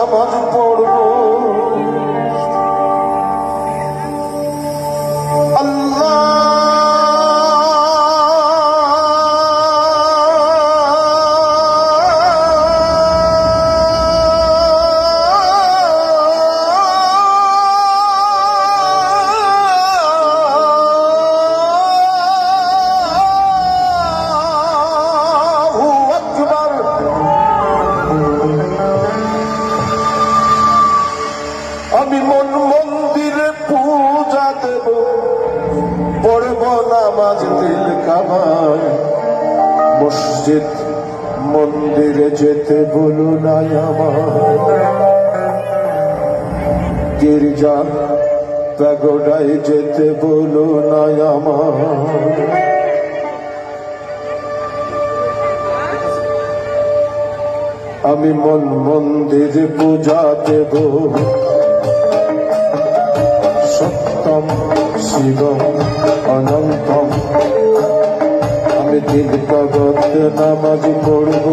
নামাজ পড়ব আমি মন মন্দিরে পূজা দেব। পড়ব নামাজ দিল কামায়। মসজিদ মন্দিরে যেতে বলো নাই আমার গির্জা প্যাগোডায় যেতে বলো নাই আমার আমি মন মন্দির পূজা দেব। সত্যম শিবম অনন্তম। আমি দিন জগৎ নামাজ পড়ব।